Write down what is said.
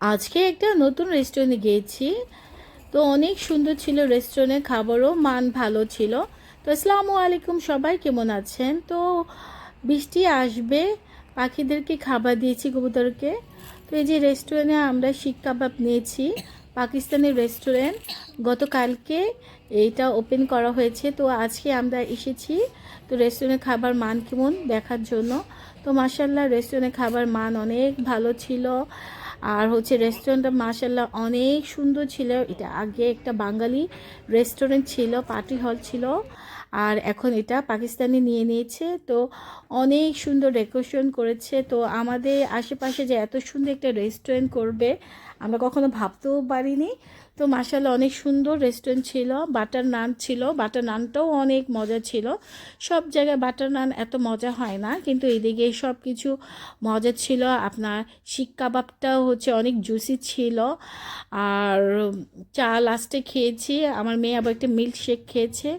আজকে একটা নতুন রেস্টুরেন্টে গিয়েছি। তো অনেক সুন্দর ছিল রেস্টুরেন্টের খাবারও, মান ভালো ছিল। তো আসসালামু আলাইকুম সবাই, কেমন আছেন? তো বৃষ্টি আসবে, পাখিদেরকে খাবার দিয়েছি কবুতরকে। তো এই যে রেস্টুরেন্টে আমরা শিক কাবাব নিয়েছি, পাকিস্তানি রেস্টুরেন্ট গতকালকে এইটা ওপেন করা হয়েছে। তো আজকে আমরা এসেছি, তো রেস্টুরেন্টের খাবার মান কেমন দেখার জন্য। তো মাসাল্লাহ রেস্টুরেন্টের খাবার মান অনেক ভালো ছিল। আর হচ্ছে রেস্টুরেন্টটা মাসাল্লাহ অনেক সুন্দর ছিল। এটা আগে একটা বাঙালি রেস্টুরেন্ট ছিল পার্টি হল ছিল। আর এখন এটা পাকিস্তানি নিয়ে নিয়েছে। তো অনেক সুন্দর ডেকোরেশন করেছে। তো আমাদের আশেপাশে যে এত সুন্দর একটা রেস্টুরেন্ট করবে, আমরা কখনো ভাবতেও পারিনি। তো মাসাল্লাহ অনেক সুন্দর রেস্টুরেন্ট ছিল। বাটার নান ছিল। বাটার নানটাও অনেক মজা ছিল। সব জায়গায় বাটার নান এত মজা হয় না। কিন্তু এদিকে সব কিছু মজা ছিল। আপনার শিক কাবাবটাও হচ্ছে অনেক জুসি ছিল। আর চা লাস্টে খেয়েছি। আমার মেয়ে আবার একটা মিল্ক শেক খেয়েছে।